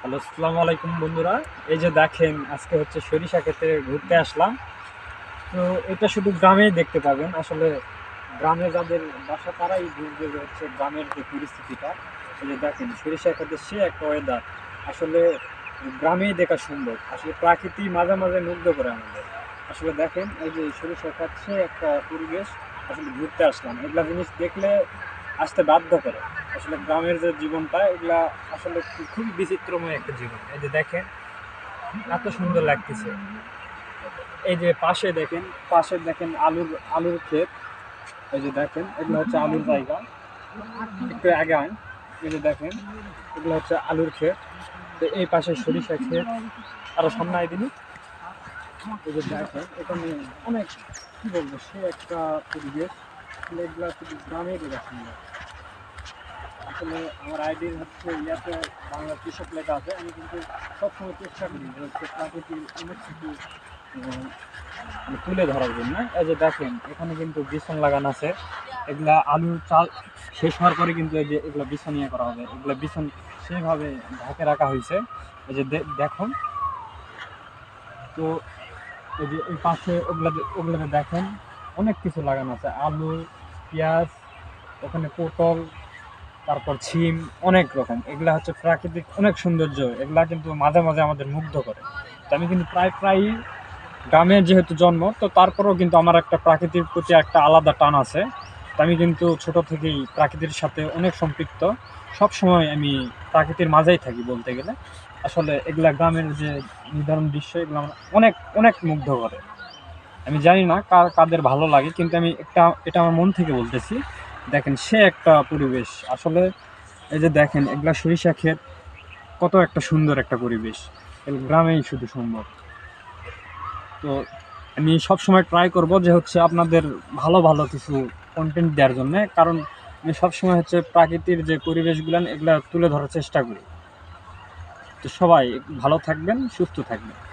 Hello, আসসালামু আলাইকুম বন্ধুরা। এই যে দেখেন, আজকে হচ্ছে সরিষা ক্ষেতে ঘুরতে আসলাম। তো এটা শুধু গ্রামেই দেখতে পাবেন। আসলে গ্রামে যাদের বাসা, তারাই বুঝবে হচ্ছে গ্রামের যে পরিস্থিতিটা। যে দেখেন, সরিষা ক্ষেতে সে একটা ওয়েদার আসলে গ্রামেই দেখা সম্ভব। আসলে প্রাকৃতি মাঝে মাঝে মুগ্ধ করে আমাদের। আসলে দেখেন, এই যে সরিষা ক্ষেত সে একটা পরিবেশ। আসলে ঘুরতে আসলাম। এগুলা জিনিস দেখলে আসতে বাধ্য করে। আসলে গ্রামের যে জীবনটা, এগুলা আসলে খুবই বিচিত্রময় একটা জীবন। এই যে দেখেন, এত সুন্দর লাগতেছে। এই যে পাশে দেখেন পাশে দেখেন আলুর আলুর ক্ষেত। এই যে দেখেন, এগুলো হচ্ছে আলুর জায়গা। একটু আগে আন এই যে দেখেন, এগুলো হচ্ছে আলুর ক্ষেত। তো এই পাশে সরিষা ক্ষেত। আরও সামনে দিন। এই যে দেখেন, এখানে অনেক, কি বলব, সে একটা পরিবেশ। এগুলা শুধু গ্রামে দেখা সুন্দর আসলে আমার আইডির হচ্ছে ইয়াতে বাংলা কৃষক লেখা আছে। আমি কিন্তু সবসময় চেষ্টা করি হচ্ছে প্রাকৃতিক অনেক কিছু মানে তুলে ধরার জন্য। এই যে দেখেন, এখানে কিন্তু বিছন লাগানো আছে। এগুলা আলু চাল শেষ হওয়ার পরে কিন্তু এই যে এগুলো বিছন ইয়ে করা হবে। এগুলো বিছন সেভাবে ঢাকে রাখা হয়েছে। এই যে দেখুন। তো এই যে এই পাশে ওগুলা ওগুলোতে দেখেন, অনেক কিছু লাগানো আছে। আলু, পেঁয়াজ, ওখানে পটল তারপর ছিম অনেক রকম। এগুলা হচ্ছে প্রাকৃতিক, অনেক সৌন্দর্য। এগুলা কিন্তু মাঝে মাঝে আমাদের মুগ্ধ করে। তো আমি কিন্তু প্রায় প্রায়ই গ্রামে যেহেতু জন্ম, তো তারপরেও কিন্তু আমার একটা প্রাকৃতির প্রতি একটা আলাদা টান আছে। তো আমি কিন্তু ছোট থেকেই প্রাকৃতির সাথে অনেক সম্পৃক্ত। সব সময় আমি প্রাকৃতির মাঝেই থাকি বলতে গেলে। আসলে এগুলা গ্রামের যে নির্ধারণ দৃশ্য, এগুলো আমার অনেক অনেক মুগ্ধ করে। আমি জানি না কার কাদের ভালো লাগে, কিন্তু আমি একটা, এটা আমার মন থেকে বলতেছি। দেখেন, সে একটা পরিবেশ। আসলে এই যে দেখেন, এগুলা সরিষা ক্ষেত, কত একটা সুন্দর একটা পরিবেশ। গ্রামেই শুধু সম্ভব। তো আমি সব সময় ট্রাই করব যে হচ্ছে আপনাদের ভালো ভালো কিছু কন্টেন্ট দেওয়ার জন্য। কারণ আমি সবসময় হচ্ছে প্রাকৃতির যে পরিবেশগুলো, এগুলো তুলে ধরার চেষ্টা করি। তো সবাই ভালো থাকবেন, সুস্থ থাকবেন।